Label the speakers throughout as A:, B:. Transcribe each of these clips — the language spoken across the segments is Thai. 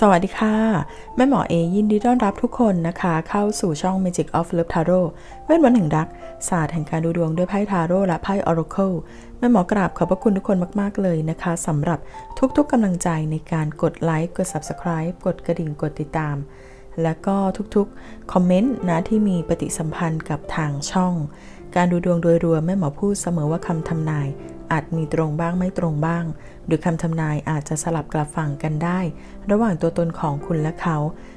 A: สวัสดีค่ะ แม่หมอเอยินดีต้อนรับทุกคนนะคะ เข้าสู่ช่อง Magic of Love Tarot เวทมนต์แห่งรัก ศาสตร์แห่งการดูดวงด้วยไพ่ทาโร่และไพ่ Oracle แม่หมอกราบขอบพระคุณทุกคนมาก ๆ เลยนะคะสำหรับทุกๆกำลังใจในการกดไลค์กด Subscribe กดกระดิ่งกดติดตาม และก็ทุกๆ คอมเมนต์นะที่มีปฏิสัมพันธ์กับทางช่อง การดูดวงโดยรวมแม่หมอพูดเสมอว่าคำทำนาย อาจมีตรงบ้างไม่ตรงบ้าง หรือคำทำนายอาจจะสลับกลับฝั่งกันได้ ระหว่างตัวตนของคุณและเขา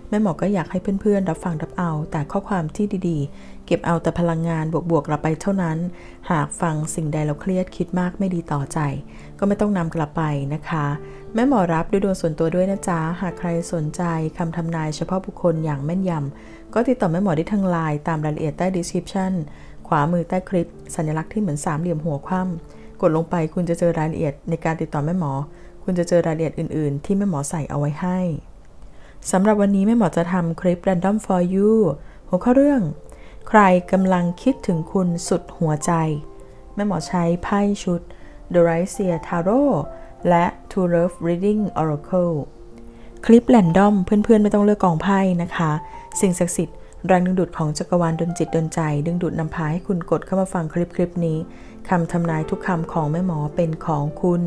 A: แม่หมอก็อยากให้เพื่อนๆ รับฟังรับเอา แต่ข้อความที่ดีๆ เก็บเอาแต่พลังงานบวกๆกลับไปเท่านั้น หากฟังสิ่งใดแล้วเครียดคิดมากไม่ดีต่อใจ ก็ไม่ต้องนำกลับไปนะคะ แม่หมอรับด้วยดวงส่วนตัวด้วยนะจ๊ะหากใครสนใจคำทำนายเฉพาะบุคคลอย่างแม่นยำก็ติดต่อแม่หมอได้ทางไลน์ตามรายละเอียดใต้ description ขวามือใต้คลิป สัญลักษณ์ที่เหมือนสามเหลี่ยมหัวคว่ำกดลงไปคุณจะเจอรายละเอียดในการติดต่อแม่หมอ คุณจะเจอรายละเอียดอื่น ๆ ที่แม่หมอใส่เอาไว้ให้สำหรับวันนี้แม่หมอจะทำคลิป random for you หัวข้อเรื่อง ใครกำลังคิดถึงคุณสุดหัวใจ แม่หมอใช้ไพ่ชุด The r i c e a Tarot และ To Love Reading Oracle คลิปแรนดอมเพื่อนๆ ไม่ต้องเลือกกองไพ่นะคะ สิ่งศักดิ์สิทธิ์ แรงดึงดูดของจักรวาลดนจิตดนใจ ดึงดูดนำพาให้คุณกดเข้ามาฟังคลิปคลิปนี้คำทำนายทุกคำของแม่หมอเป็นของคุณ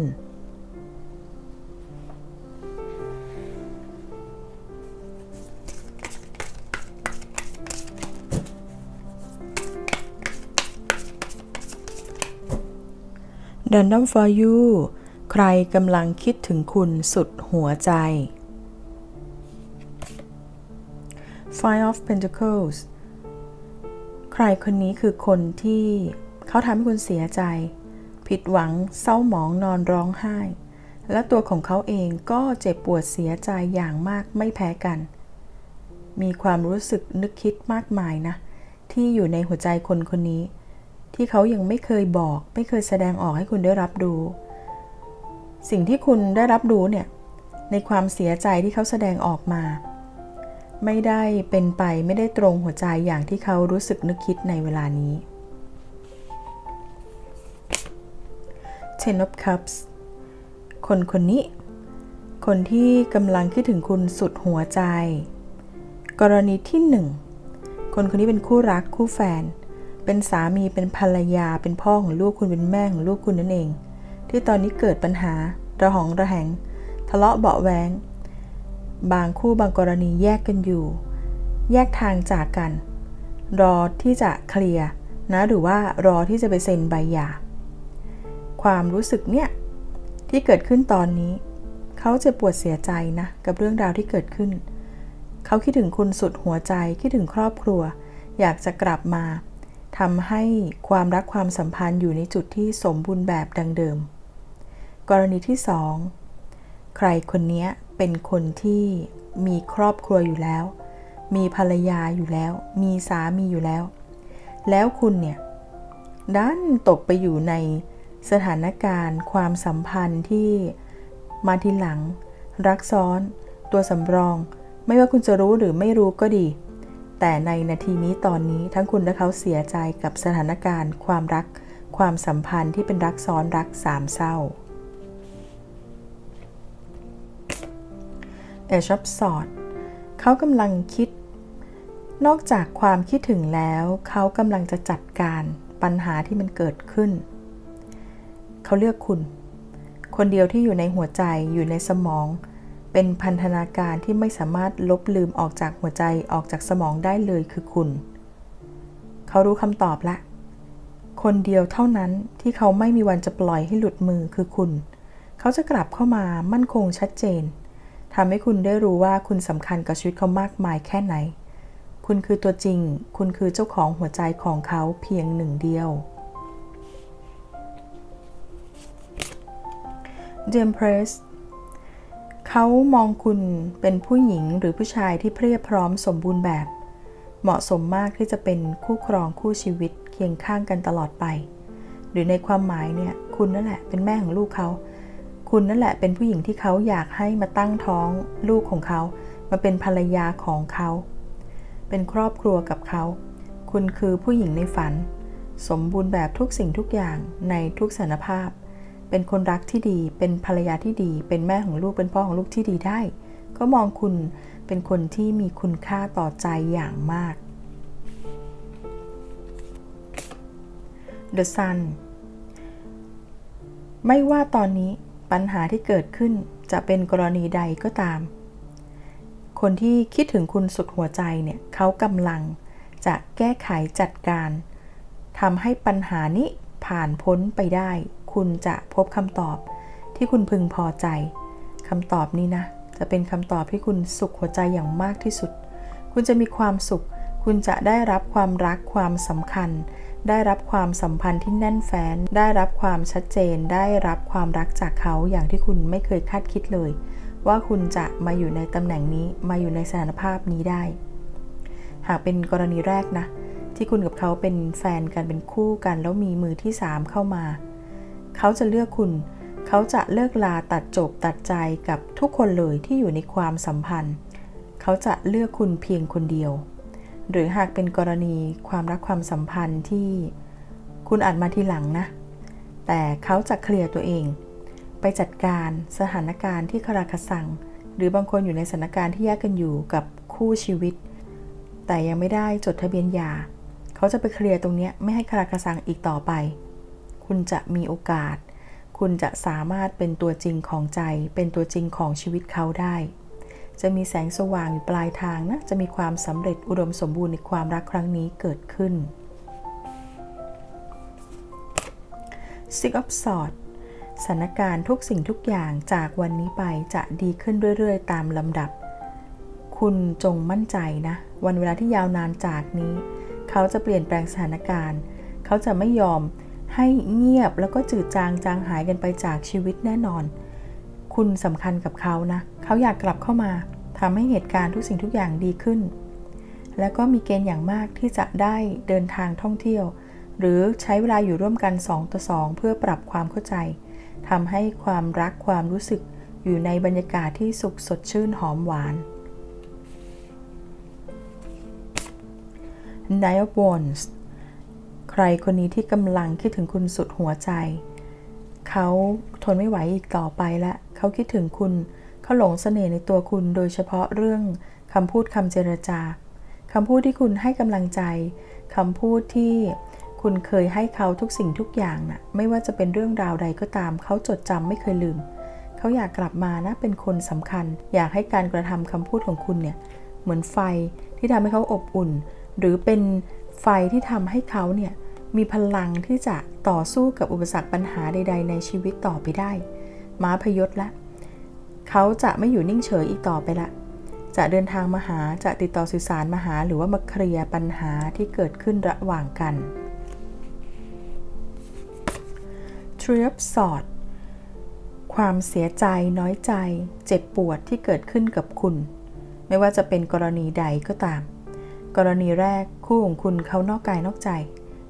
A: Random for you ใครกำลังคิดถึงคุณสุดหัวใจ Five of Pentacles ใครคนนี้คือคนที่เขาทำให้คุณเสียใจ ผิดหวังเศร้าหมองนอนร้องไห้ และตัวของเขาเองก็เจ็บปวดเสียใจอย่างมากไม่แพ้กัน มีความรู้สึกนึกคิดมากมายนะ ที่อยู่ในหัวใจคนคนนี้ ที่เขายังไม่เคยบอก ไม่เคยแสดงออกให้คุณได้รับรู้สิ่งที่คุณได้รับรู้เนี่ยในความเสียใจที่เขาแสดงออกมา ไม่ได้เป็นไปไม่ได้ตรงหัวใจอย่างที่เขารู้สึกนึกคิดในเวลานี้ Ten of Cups คนคนนี้ คนที่กำลังคิดถึงคุณสุดหัวใจ กรณีที่หนึ่งคนคนนี้เป็นคู่รักคู่แฟน เป็นสามีเป็นภรรยา เป็นพ่อของลูกคุณเป็นแม่ของลูกคุณนั่นเอง ที่ตอนนี้เกิดปัญหา ระหองระแหง ทะเลาะเบาแวง บางคู่บางกรณีแยกกันอยู่ แยกทางจากกัน รอที่จะเคลียร์นะหรือว่ารอที่จะไปเซ็นใบหย่าความรู้สึกเนี่ยที่เกิดขึ้นตอนนี้ เขาจะปวดเสียใจนะกับเรื่องราวที่เกิดขึ้น เขาคิดถึงคุณสุดหัวใจคิดถึงครอบครัว อยากจะกลับมาทำให้ความรักความสัมพันธ์อยู่ในจุดที่สมบูรณ์แบบดังเดิม กรณีที่สองใครคนนี้ เป็นคนที่มีครอบครัวอยู่แล้ว มีภรรยาอยู่แล้ว มีสามีอยู่แล้ว แล้วคุณเนี่ยดันตกไปอยู่ในสถานการณ์ ความสัมพันธ์ที่มาทีหลัง รักซ้อน ตัวสำรอง ไม่ว่าคุณจะรู้หรือไม่รู้ก็ดี แต่ในนาทีนี้ตอนนี้ทั้งคุณและเขาเสียใจกับสถานการณ์ ความรัก ความสัมพันธ์ที่เป็นรักซ้อนรักสามเศร้า เอชอปสอดเขากำลังคิด นอกจากความคิดถึงแล้ว เขากำลังจะจัดการปัญหาที่มันเกิดขึ้น เขาเลือกคุณ คนเดียวที่อยู่ในหัวใจอยู่ในสมอง เป็นพันธนาการที่ไม่สามารถลบลืมออกจากหัวใจออกจากสมองได้เลยคือคุณ เขารู้คำตอบละ คนเดียวเท่านั้นที่เขาไม่มีวันจะปล่อยให้หลุดมือคือคุณ เขาจะกลับเข้ามามั่นคงชัดเจน ทำให้คุณได้รู้ว่าคุณสำคัญกับชีวิตเขามากมายแค่ไหน คุณคือตัวจริง คุณคือเจ้าของหัวใจของเขาเพียงหนึ่งเดียวเจมเพรสเขามองคุณเป็นผู้หญิงหรือผู้ชายที่เพียบพร้อมสมบูรณ์แบบ เหมาะสมมากที่จะเป็นคู่ครองคู่ชีวิตเคียงข้างกันตลอดไป หรือในความหมายเนี่ย คุณนั่นแหละเป็นแม่ของลูกเขา คุณนั่นแหละเป็นผู้หญิงที่เขาอยากให้มาตั้งท้องลูกของเขา มาเป็นภรรยาของเขา เป็นครอบครัวกับเขา คุณคือผู้หญิงในฝัน สมบูรณ์แบบทุกสิ่งทุกอย่างในทุกสถานภาพ เป็นคนรักที่ดี เป็นภรรยาที่ดี เป็นแม่ของลูก เป็นพ่อของลูกที่ดีได้ ก็มองคุณเป็นคนที่มีคุณค่าต่อใจอย่างมาก The Sun ไม่ว่าตอนนี้ ปัญหาที่เกิดขึ้นจะเป็นกรณีใดก็ตาม คนที่คิดถึงคุณสุดหัวใจเนี่ยเขากำลังจะแก้ไขจัดการทำให้ปัญหานี้ผ่านพ้นไปได้ คุณจะพบคำตอบที่คุณพึงพอใจคำตอบนี้นะ จะเป็นคำตอบที่คุณสุขหัวใจอย่างมากที่สุด คุณจะมีความสุข คุณจะได้รับความรักความสำคัญ ได้รับความสัมพันธ์ที่แน่นแฟ้น ได้รับความชัดเจน ได้รับความรักจากเขาอย่างที่คุณไม่เคยคาดคิดเลย ว่าคุณจะมาอยู่ในตำแหน่งนี้ มาอยู่ในสถานภาพนี้ได้ หากเป็นกรณีแรกนะ ที่คุณกับเขาเป็นแฟนกันเป็นคู่กัน แล้วมีมือที่สามเข้ามา เขาจะเลือกคุณ เขาจะเลิกลาตัดจบตัดใจกับทุกคนเลยที่อยู่ในความสัมพันธ์ เขาจะเลือกคุณเพียงคนเดียว หรือหากเป็นกรณีความรักความสัมพันธ์ที่คุณอาจมาทีหลังนะ แต่เขาจะเคลียร์ตัวเอง ไปจัดการสถานการณ์ที่คาราคาซัง หรือบางคนอยู่ในสถานการณ์ที่แยกกันอยู่กับคู่ชีวิต แต่ยังไม่ได้จดทะเบียนหย่าเขาจะไปเคลียร์ตรงนี้ไม่ให้คาราคาซังอีกต่อไป คุณจะมีโอกาส คุณจะสามารถเป็นตัวจริงของใจ เป็นตัวจริงของชีวิตเขาได้ จะมีแสงสว่างอยู่ปลายทางนะ จะมีความสำเร็จอุดมสมบูรณ์ในความรักครั้งนี้เกิดขึ้น Six of Swords สถานการณ์ทุกสิ่งทุกอย่างจากวันนี้ไปจะดีขึ้นเรื่อยๆ ตามลำดับ คุณจงมั่นใจนะ วันเวลาที่ยาวนานจากนี้ เขาจะเปลี่ยนแปลงสถานการณ์ เขาจะไม่ยอมให้เงียบแล้วก็จืดจางจางหายกันไปจากชีวิตแน่นอน คุณสำคัญกับเขานะ เขาอยากกลับเข้ามาทำให้เหตุการณ์ทุกสิ่งทุกอย่างดีขึ้น แล้วก็มีเกณฑ์อย่างมากที่จะได้เดินทางท่องเที่ยว หรือใช้เวลาอยู่ร่วมกัน 2 ต่อ 2 เพื่อปรับความเข้าใจทำให้ความรักความรู้สึกอยู่ในบรรยากาศที่สุขสดชื่นหอมหวาน Nine of Wands ใครคนนี้ที่กำลังคิดถึงคุณสุดหัวใจ เขาทนไม่ไหวอีกต่อไปละ เขาคิดถึงคุณเขาหลงเสน่ห์ในตัวคุณโดยเฉพาะเรื่องคำพูดคำเจรจาคำพูดที่คุณให้กำลังใจคำพูดที่คุณเคยให้เขาทุกสิ่งทุกอย่างนะ่ะไม่ว่าจะเป็นเรื่องราวใดก็ตาม เขาจดจำไม่เคยลืม เขาอยากกลับมานะเป็นคนสำคัญ อยากให้การกระทำคำพูดของคุณเนี่ยเหมือนไฟที่ทำให้เขาอบอุ่น หรือเป็นไฟที่ทำให้เขาเนี่ยมีพลังที่จะต่อสู้กับอุปสรรคปัญหาใด ๆ ในชีวิตต่อไปได้ ม้าพยศละ เขาจะไม่อยู่นิ่งเฉยอีกต่อไปละ จะเดินทางมาหา จะติดต่อสื่อสารมาหา หรือว่ามาเคลียร์ปัญหาที่เกิดขึ้นระหว่างกัน t r i of Swords ความเสียใจน้อยใจ เจ็บปวดที่เกิดขึ้นกับคุณ ไม่ว่าจะเป็นกรณีใดก็ตาม กรณีแรกคู่ของคุณเขานอกกายนอกใจ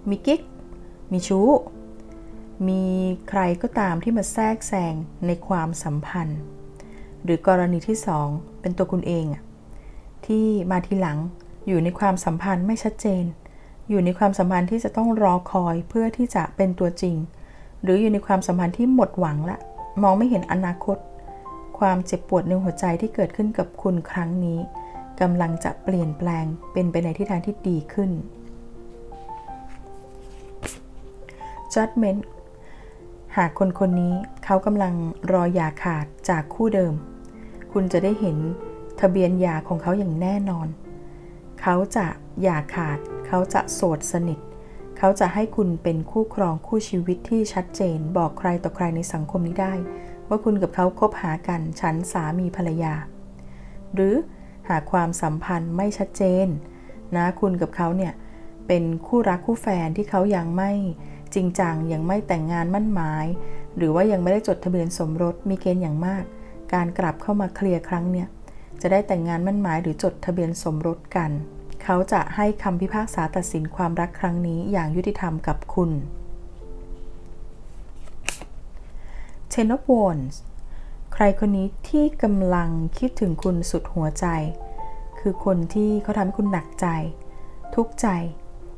A: มีกิ๊ก มีชู้ มีใครก็ตามที่มาแทรกแซงในความสัมพันธ์ หรือกรณีที่สองเป็นตัวคุณเองที่มาทีหลังอยู่ในความสัมพันธ์ไม่ชัดเจน อยู่ในความสัมพันธ์ที่จะต้องรอคอยเพื่อที่จะเป็นตัวจริง หรืออยู่ในความสัมพันธ์ที่หมดหวังละ มองไม่เห็นอนาคต ความเจ็บปวดในหัวใจที่เกิดขึ้นกับคุณครั้งนี้กำลังจะเปลี่ยนแปลงเป็นไปในทิศทางที่ดีขึ้น judgment หากคนคนนี้เขากำลังรอหย่าขาดจากคู่เดิม คุณจะได้เห็นทะเบียนหย่าของเขาอย่างแน่นอน เขาจะหย่าขาด เขาจะโสดสนิท เขาจะให้คุณเป็นคู่ครองคู่ชีวิตที่ชัดเจน บอกใครต่อใครในสังคมนี้ได้ ว่าคุณกับเขาคบหากันฉันสามีภรรยา หรือหากความสัมพันธ์ไม่ชัดเจน นะคุณกับเขาเนี่ยเป็นคู่รักคู่แฟนที่เขายังไม่ จริงจังยังไม่แต่งงานมั่นหมาย หรือว่ายังไม่ได้จดทะเบียนสมรสมีเกณฑ์อย่างมาก การกลับเข้ามาเคลียร์ครั้งเนี่ยจะได้แต่งงานมั่นหมายหรือจดทะเบียนสมรสกัน เขาจะให้คำพิพากษาตัดสินความรักครั้งนี้อย่างยุติธรรมกับคุณ Ten of Wands ใครคนนี้ที่กำลังคิดถึงคุณสุดหัวใจ คือคนที่เขาทำให้คุณหนักใจ ทุกข์ใจ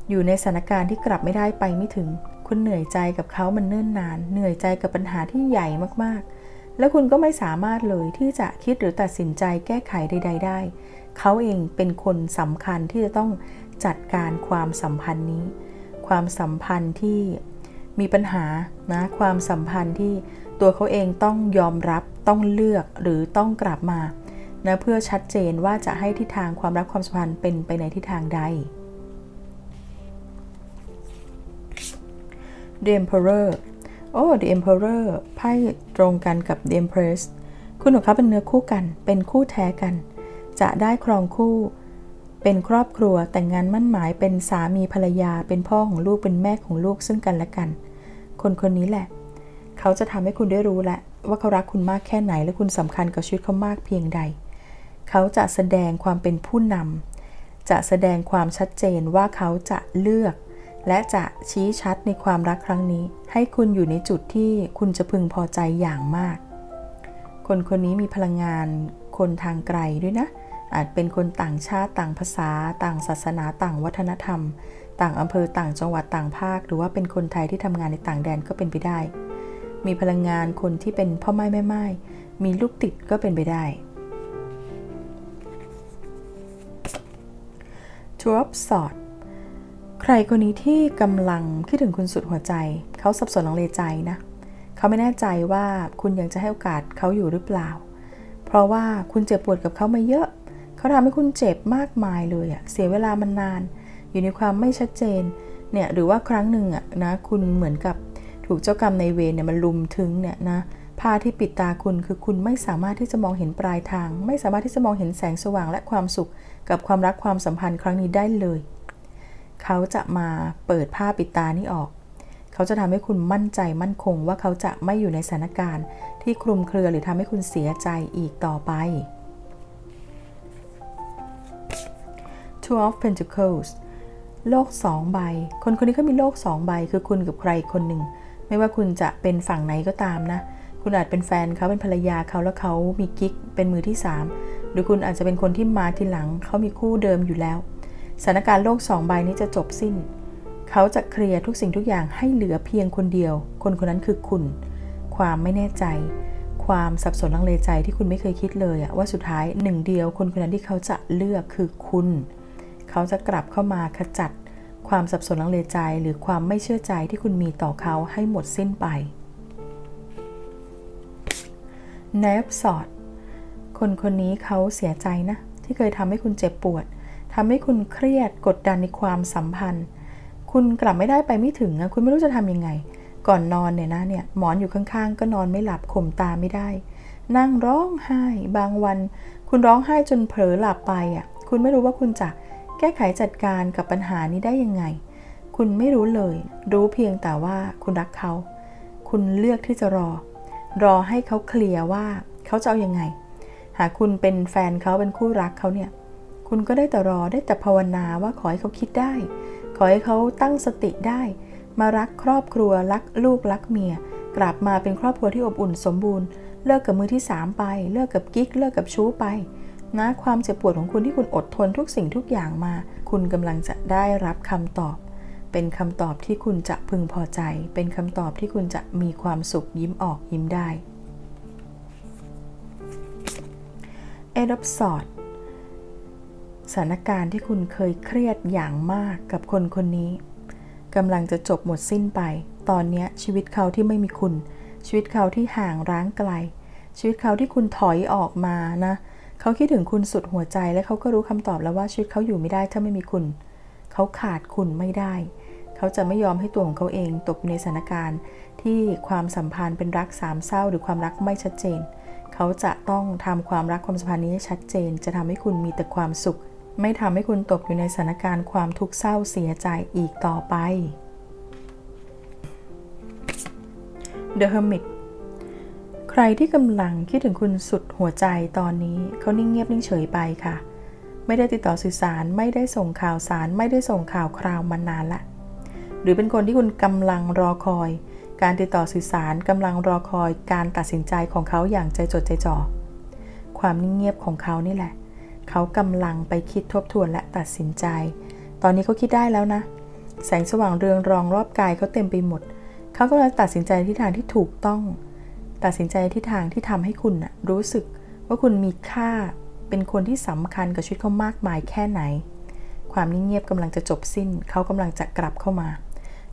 A: อยู่ในสถานการณ์ที่กลับไม่ได้ไปไม่ถึง คุณเหนื่อยใจกับเขามันเนิ่นนาน เหนื่อยใจกับปัญหาที่ใหญ่มากๆ และคุณก็ไม่สามารถเลยที่จะคิดหรือตัดสินใจแก้ไขใด ๆ ได้ เขาเองเป็นคนสำคัญที่จะต้องจัดการความสัมพันธ์นี้ ความสัมพันธ์ที่มีปัญหานะความสัมพันธ์ที่ตัวเขาเองต้องยอมรับต้องเลือกหรือต้องกลับมานะเพื่อชัดเจนว่าจะให้ทิศทางความรักความสัมพันธ์เป็นไปในทิศทางใด The Emperor โอ้ The Emperor ไพ่ตรงกันกับ The Empress คุณกับเขาเป็นเนื้อคู่กัน เป็นคู่แท้กัน จะได้ครองคู่ เป็นครอบครัวแต่งงานมั่นหมายเป็นสามีภรรยา เป็นพ่อของลูกเป็นแม่ของลูกซึ่งกันและกัน คนคนนี้แหละ เขาจะทำให้คุณได้รู้แหละ ว่าเขารักคุณมากแค่ไหนและคุณสำคัญกับชีวิตเขามากเพียงใด เขาจะแสดงความเป็นผู้นำจะแสดงความชัดเจนว่าเขาจะเลือก และจะชี้ชัดในความรักครั้งนี้ ให้คุณอยู่ในจุดที่คุณจะพึงพอใจอย่างมาก คนคนนี้มีพลังงานคนทางไกลด้วยนะ อาจเป็นคนต่างชาติต่างภาษา ต่างศาสนาต่างวัฒนธรรม ต่างอำเภอต่างจังหวัดต่างภาค หรือว่าเป็นคนไทยที่ทำงานในต่างแดนก็เป็นไปได้ มีพลังงานคนที่เป็นพ่อไม้แม่ไม้มีลูกติดก็เป็นไปได้ Two of Swords ใครคนนี้ที่กำลังคิดถึงคุณสุดหัวใจ เขาสับสนลังเลใจนะเขาไม่แน่ใจว่าคุณยังจะให้โอกาสเขาอยู่หรือเปล่า เพราะว่าคุณเจ็บปวดกับเขามาเยอะ เขาทำให้คุณเจ็บมากมายเลยอะเสียเวลามันนาน อยู่ในความไม่ชัดเจนเนี่ยหรือว่าครั้งหนึ่งอะนะคุณเหมือนกับถูกเจ้ากรรมในเวรเนี่ยมันลุมถึงเนี่ยนะผ้าที่ปิดตาคุณคือคุณไม่สามารถที่จะมองเห็นปลายทาง ไม่สามารถที่จะมองเห็นแสงสว่างและความสุข กับความรักความสัมพันธ์ครั้งนี้ได้เลย เขาจะมาเปิดผ้าปิดตานี้ออก เขาจะทำให้คุณมั่นใจมั่นคงว่าเขาจะไม่อยู่ในสถานการณ์ที่คลุมเครือหรือทำให้คุณเสียใจอีกต่อไป Two of Pentacles โลกสองใบ คนคนนี้เขามีโลกสองใบ คือคุณกับใครคนหนึ่ง ไม่ว่าคุณจะเป็นฝั่งไหนก็ตามนะ คุณอาจเป็นแฟนเขาเป็นภรรยาเขาแล้วเขามีกิ๊กเป็นมือที่ 3 หรือคุณอาจจะเป็นคนที่มาทีหลังเขามีคู่เดิมอยู่แล้ว สถานการณ์โลกสองใบนี้จะจบสิ้น เขาจะเคลียร์ทุกสิ่งทุกอย่างให้เหลือเพียงคนเดียว คนคนนั้นคือคุณ ความไม่แน่ใจ ความสับสนลังเลใจที่คุณไม่เคยคิดเลยอะว่าสุดท้ายหนึ่งเดียว คนคนนั้นที่เขาจะเลือกคือคุณ เขาจะกลับเข้ามาขจัด ความสับสนลังเลใจ หรือความไม่เชื่อใจที่คุณมีต่อเขาให้หมดสิ้นไป n a p s o t คนคนนี้เขาเสียใจนะ ที่เคยทำให้คุณเจ็บปวด ทำให้คุณเครียดกดดันในความสัมพันธ์ คุณกลับไม่ได้ไปไม่ถึงอะคุณไม่รู้จะทำยังไง ก่อนนอนเนี่ยนะเนี่ยหมอนอยู่ข้างๆ ก็นอนไม่หลับข่มตาไม่ได้ นั่งร้องไห้บางวัน คุณร้องไห้จนเผลอหลับไปอะคุณไม่รู้ว่าคุณจะแก้ไขจัดการกับปัญหานี้ได้ยังไง คุณไม่รู้เลย รู้เพียงแต่ว่าคุณรักเขา คุณเลือกที่จะรอ รอให้เขาเคลียร์ว่าเขาจะเอาอยัางไง หากคุณเป็นแฟนเขาเป็นคู่รักเขาเนี่ย คุณก็ได้แต่รอได้แต่ภาวนาว่าขอให้เขาคิดได้ ขอให้เขาตั้งสติได้ มารักครอบครัวรักลูกรักเมีย กลับมาเป็นครอบครัวที่อบอุ่นสมบูรณ์ เลิกกับมือที่ 3 ไป เลิกกับกิ๊ก เลิกกับชู้ไป นะความเจ็บปวดของคุณที่คุณอดทนทุกสิ่งทุกอย่างมา คุณกำลังจะได้รับคำตอบ เป็นคำตอบที่คุณจะพึงพอใจ เป็นคำตอบที่คุณจะมีความสุขยิ้มออกยิ้มได้เอดอบสอด สถานการณ์ที่คุณเคยเครียดอย่างมากกับคนคนนี้กำลังจะจบหมดสิ้นไป ตอนนี้ชีวิตเขาที่ไม่มีคุณ ชีวิตเขาที่ห่างร้างไกล ชีวิตเขาที่คุณถอยออกมานะ เขาคิดถึงคุณสุดหัวใจและเขาก็รู้คำตอบแล้วว่าชีวิตเขาอยู่ไม่ได้ถ้าไม่มีคุณ เขาขาดคุณไม่ได้ เขาจะไม่ยอมให้ตัวของเขาเองตกในสถานการณ์ ที่ความสัมพันธ์เป็นรักสามเศร้า หรือความรักไม่ชัดเจน เขาจะต้องทำความรักความสัมพันธ์นี้ให้ชัดเจน จะทำให้คุณมีแต่ความสุข ไม่ทำให้คุณตกอยู่ในสถานการณ์ความทุกข์เศร้าเสียใจอีกต่อไป The Hermit ใครที่กำลังคิดถึงคุณสุดหัวใจตอนนี้เขานิ่งเงียบนิ่งเฉยไปค่ะ ไม่ได้ติดต่อสื่อสารไม่ได้ส่งข่าวสาร ไม่ได้ส่งข่าวคราวมานานละ หรือเป็นคนที่คุณกำลังรอคอย การติดต่อสื่อสารกำลังรอคอยการตัดสินใจของเขาอย่างใจจดใจจ่อความนิ่งเงียบของเขานี่แหละ เขากำลังไปคิดทบทวนและตัดสินใจ ตอนนี้เขาคิดได้แล้วนะ แสงสว่างเรืองรองรอบกายเขาเต็มไปหมด เขากำลังตัดสินใจที่ทางที่ถูกต้อง ตัดสินใจทิศทางที่ทำให้คุณน่ะรู้สึกว่าคุณมีค่า เป็นคนที่สำคัญกับชีวิตเขามากมายแค่ไหน ความนิ่งเงียบกำลังจะจบสิ้น เขากำลังจะกลับเข้ามา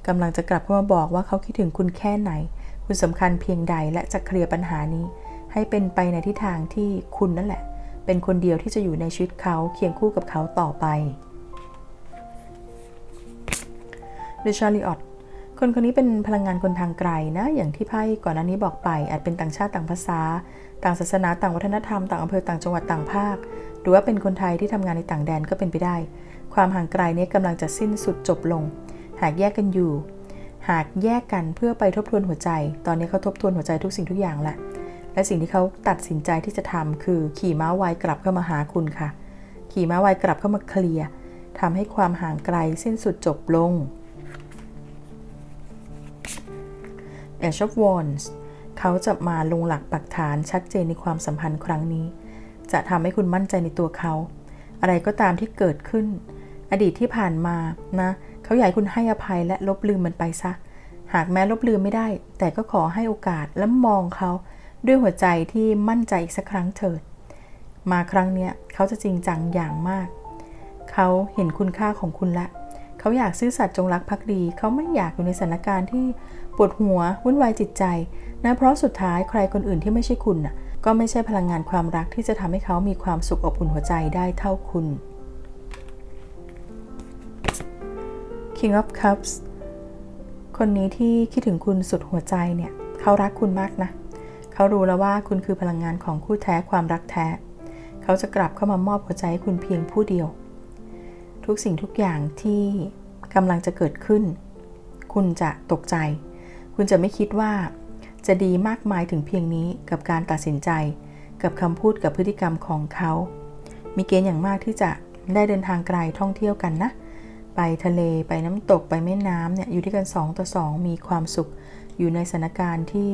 A: กำลังจะกลับเข้ามาบอกว่าเขาคิดถึงคุณแค่ไหน คุณสำคัญเพียงใดและจะเคลียร์ปัญหานี้ ให้เป็นไปในทิศทางที่คุณนั่นแหละ เป็นคนเดียวที่จะอยู่ในชีวิตเขาเคียงคู่กับเขาต่อไปเดชาริออตคนคนนี้เป็นพลังงานคนทางไกลนะ อย่างที่ไพ่ก่อนหน้านี้บอกไป อาจเป็นต่างชาติต่างภาษา ต่างศาสนาต่างวัฒนธรรม ต่างอำเภอต่างจังหวัดต่างภาค หรือว่าเป็นคนไทยที่ทำงานในต่างแดนก็เป็นไปได้ ความห่างไกลนี้กำลังจะสิ้นสุดจบลง หากแยกกันอยู่ หากแยกกันเพื่อไปทบทวนหัวใจ ตอนนี้เขาทบทวนหัวใจทุกสิ่งทุกอย่างแหละ และสิ่งที่เขาตัดสินใจที่จะทำคือขี่ม้าไวกลับเข้ามาหาคุณค่ะ ขี่ม้าไวกลับเข้ามาเคลียร์ทำให้ความห่างไกลสิ้นสุดจบลง a c e of Wands เขาจะมาลงหลักปักฐานชัดเจนในความสัมพันธ์ครั้งนี้ จะทำให้คุณมั่นใจในตัวเขา อะไรก็ตามที่เกิดขึ้น อดีตที่ผ่านมานะเขาอยากคุณให้อภัยและลบลืมมันไปซะ หากแม้ลบลืมไม่ได้ แต่ก็ขอให้โอกาสและมองเขา ด้วยหัวใจที่มั่นใจอีกสักครั้งเถิด มาครั้งเนี้ยเขาจะจริงจังอย่างมาก เขาเห็นคุณค่าของคุณละ เขาอยากซื่อสัตย์จงรักภักดี เขาไม่อยากอยู่ในสถานการณ์ที่ปวดหัววุ่นวายจิตใจนะเพราะสุดท้ายใครคนอื่นที่ไม่ใช่คุณน่ะก็ไม่ใช่พลังงานความรักที่จะทำให้เขามีความสุขอบอุ่นหัวใจได้เท่าคุณ King of Cups คนนี้ที่คิดถึงคุณสุดหัวใจเนี่ย เขารักคุณมากนะ เขารู้แล้วว่าคุณคือพลังงานของคู่แท้ความรักแท้ เขาจะกลับเข้ามามอบหัวใจให้คุณเพียงผู้เดียว ทุกสิ่งทุกอย่างที่กำลังจะเกิดขึ้น คุณจะตกใจ คุณจะไม่คิดว่าจะดีมากมายถึงเพียงนี้กับการตัดสินใจ กับคำพูดกับพฤติกรรมของเขา มีเกณฑ์อย่างมากที่จะได้เดินทางไกลท่องเที่ยวกันนะ ไปทะเลไปน้ำตกไปแม่น้ำเนี่ยอยู่ด้วยกัน 2 ต่อ 2 มีความสุขอยู่ในสถานการณ์ที่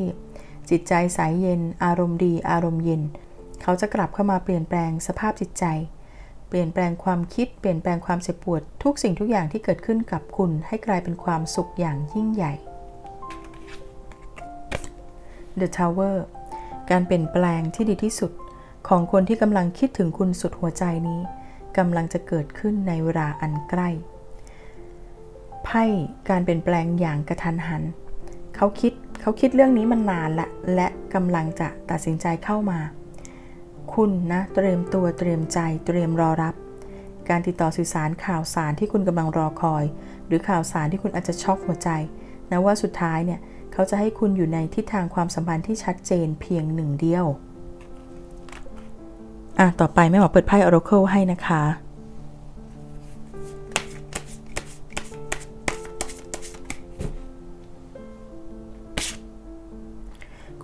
A: จิตใจใสยเย็น อารมณ์ดี อารมณ์เย็น เขาจะกลับเข้ามาเปลี่ยนแปลงสภาพจิตใจ เปลี่ยนแปลงความคิด เปลี่ยนแปลงความเจ็บปวด ทุกสิ่งทุกอย่างที่เกิดขึ้นกับคุณ ให้กลายเป็นความสุขอย่างยิ่งใหญ่ The Tower การเปลี่ยนแปลงที่ดีที่สุด ของคนที่กำลังคิดถึงคุณสุดหัวใจนี้กำลังจะเกิดขึ้นในเวลาอันใกล้ไพ่การเปลี่ยนแปลงอย่างกระทันหัน เขาคิด เขาคิดเรื่องนี้มานนานละ และกำลังจะตัดสินใจเข้ามา คุณนะเตรียมตัวเตรียมใจเตรียมรอรับ การติดต่อสื่อสารข่าวสารที่คุณกำลังรอคอย หรือข่าวสารที่คุณอาจจะช็อกหัวใจนะว่าสุดท้ายเนี่ยเขาจะให้คุณอยู่ในทิศทางความสัมพันธ์ที่ชัดเจนเพียงหนึ่งเดียวอะต่อไปแม่หมอเปิดไพ่ Oracle ให้นะคะ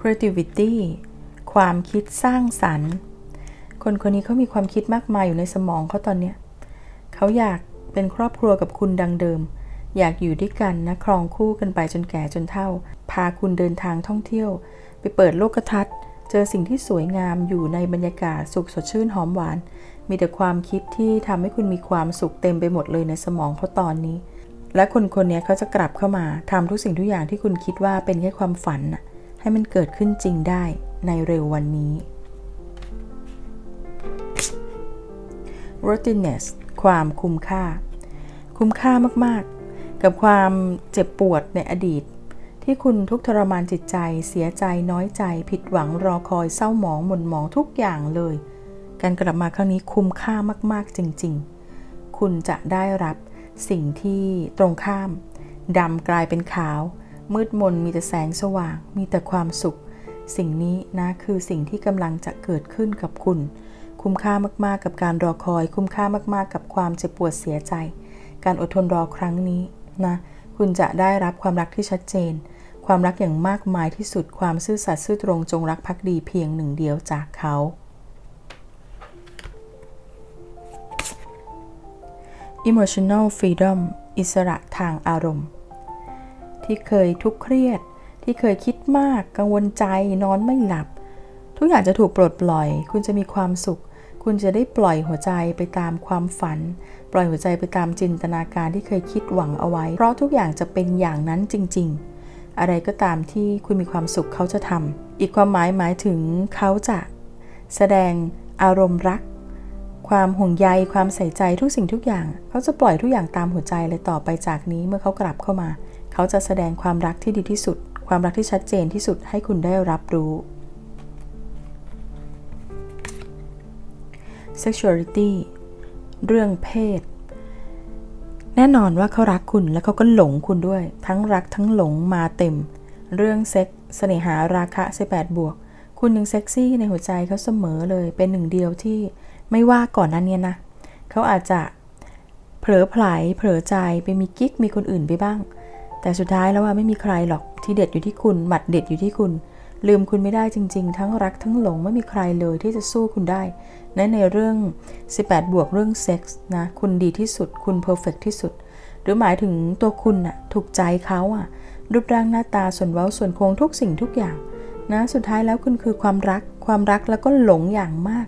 A: creativity ความคิดสร้างสรรค์ คนคนนี้เขามีความคิดมากมายอยู่ในสมองเขาตอนเนี้ยเขาอยากเป็นครอบครัวกับคุณดังเดิม อยากอยู่ด้วยกันนะครองคู่กันไปจนแก่จนเฒ่า พาคุณเดินทางท่องเที่ยว ไปเปิดโลกทัศน์เจอสิ่งที่สวยงามอยู่ในบรรยากาศสุขสดชื่นหอมหวาน มีแต่ความคิดที่ทำให้คุณมีความสุขเต็มไปหมดเลยในสมองเขาตอนนี้ และคนคนนี้เขาจะกลับเข้ามาทำทุกสิ่งทุกอย่างที่คุณคิดว่าเป็นแค่ความฝันน่ะ ให้มันเกิดขึ้นจริงได้ในเร็ววันนี้ Worthiness ความคุ้มค่า คุ้มค่ามากๆ กับความเจ็บปวดในอดีต ที่คุณทุกทรมานจิตใจ เสียใจน้อยใจ ผิดหวังรอคอยเศร้าหมองหม่นหมองทุกอย่างเลย การกลับมาครั้งนี้คุ้มค่ามากๆจริง ๆ คุณจะได้รับสิ่งที่ตรงข้ามดำกลายเป็นขาว มืดมนมีแต่แสงสว่าง มีแต่ความสุข สิ่งนี้นะคือสิ่งที่กำลังจะเกิดขึ้นกับคุณ คุ้มค่ามากๆกับการรอคอย คุ้มค่ามากๆกับความเจ็บปวดเสียใจ การอดทนรอครั้งนี้นะคุณจะได้รับความรักที่ชัดเจน ความรักอย่างมากมายที่สุดความซื่อสัตย์ซื่อตรงจงรักภักดีเพียงหนึ่งเดียวจากเขา emotional freedom อิสระทางอารมณ์ ที่เคยทุกข์เครียด ที่เคยคิดมาก กังวลใจนอนไม่หลับ ทุกอย่างจะถูกปลดปล่อย คุณจะมีความสุข คุณจะได้ปล่อยหัวใจไปตามความฝัน ปล่อยหัวใจไปตามจินตนาการที่เคยคิดหวังเอาไว้ เพราะทุกอย่างจะเป็นอย่างนั้นจริง ๆ อะไรก็ตามที่คุณมีความสุขเขาจะทำอีกความหมายหมายถึงเขาจะแสดงอารมณ์รัก ความห่วงใยความใส่ใจทุกสิ่งทุกอย่าง เขาจะปล่อยทุกอย่างตามหัวใจเลยต่อไปจากนี้เมื่อเขากลับเข้ามา เขาจะแสดงความรักที่ดีที่สุด ความรักที่ชัดเจนที่สุดให้คุณได้รับรู้ sexuality เรื่องเพศ แน่นอนว่าเขารักคุณและเขาก็หลงคุณด้วย ทั้งรักทั้งหลงมาเต็ม เรื่องเซ็กเสน่หาราคะ18บวก คุณยังเซ็กซี่ในหัวใจเขาเสมอเลย เป็นหนึ่งเดียวที่ไม่ว่าก่อนนั้นเนี่ยนะ เขาอาจจะเผลอไผลเผลอใจไปมีกิ๊กมีคนอื่นไปบ้าง แต่สุดท้ายแล้วว่าไม่มีใครหรอกที่เด็ดอยู่ที่คุณ หมัดเด็ดอยู่ที่คุณ ลืมคุณไม่ได้จริง ๆ ทั้งรักทั้งหลงไม่มีใครเลยที่จะสู้คุณได้ในในเรื่อง 18 บวกเรื่องเซ็กส์นะคุณดีที่สุด คุณเพอร์เฟกที่สุด หรือหมายถึงตัวคุณน่ะถูกใจเขาอะรูปร่างหน้าตาส่วนเว้าส่วนโค้งทุกสิ่งทุกอย่างนะสุดท้ายแล้วคุณคือความรักความรักแล้วก็หลงอย่างมาก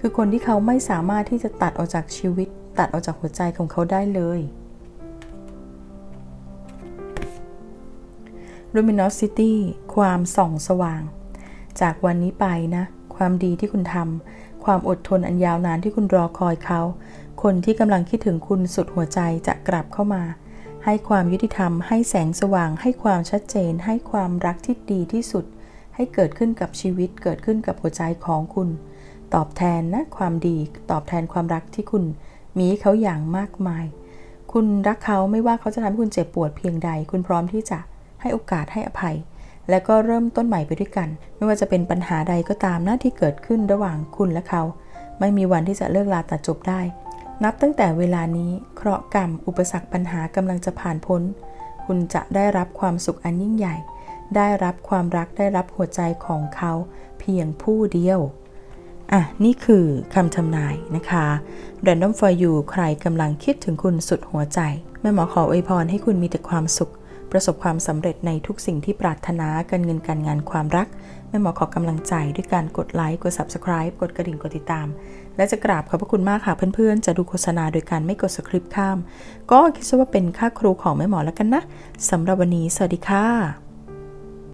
A: คือคนที่เขาไม่สามารถที่จะตัดออกจากชีวิต ตัดออกจากหัวใจของเขาได้เลย luminosity ความส่องสว่าง จากวันนี้ไปนะ ความดีที่คุณทำ ความอดทนอันยาวนานที่คุณรอคอยเขา คนที่กำลังคิดถึงคุณสุดหัวใจจะกลับเข้ามา ให้ความยุติธรรม ให้แสงสว่าง ให้ความชัดเจน ให้ความรักที่ดีที่สุด ให้เกิดขึ้นกับชีวิต เกิดขึ้นกับหัวใจของคุณ ตอบแทนนะ ความดี ตอบแทนความรักที่คุณมีเขาอย่างมากมาย คุณรักเขาไม่ว่าเขาจะทำให้คุณเจ็บปวดเพียงใด คุณพร้อมที่จะ ให้โอกาสให้อภัย และก็เริ่มต้นใหม่ไปด้วยกัน ไม่ว่าจะเป็นปัญหาใดก็ตามหน้าที่เกิดขึ้นระหว่างคุณและเขา ไม่มีวันที่จะเลิกลาตัดจบได้ นับตั้งแต่เวลานี้เคราะห์กรรม อุปสรรคปัญหากำลังจะผ่านพ้น คุณจะได้รับความสุขอันยิ่งใหญ่ ได้รับความรักได้รับหัวใจของเขาเพียงผู้เดียวอะ นี่คือคำทำนายนะคะ Random for you ใครกำลังคิดถึงคุณสุดหัวใจ แม่หมอขออวยพรให้คุณมีแต่ความสุข ประสบความสำเร็จในทุกสิ่งที่ปรารถนาการเงินการงานความรัก แม่หมอขอกำลังใจด้วยการกดไลค์กด Subscribe กดกระดิ่งกดติดตาม และจะกราบขอบพระคุณมากค่ะเพื่อนๆ จะดูโฆษณาโดยการไม่กดสคริปต์ข้าม ก็คิดว่าเป็นค่าครูของแม่หมอแล้วกันนะสำหรับวันนี้สวัสดีค่ะ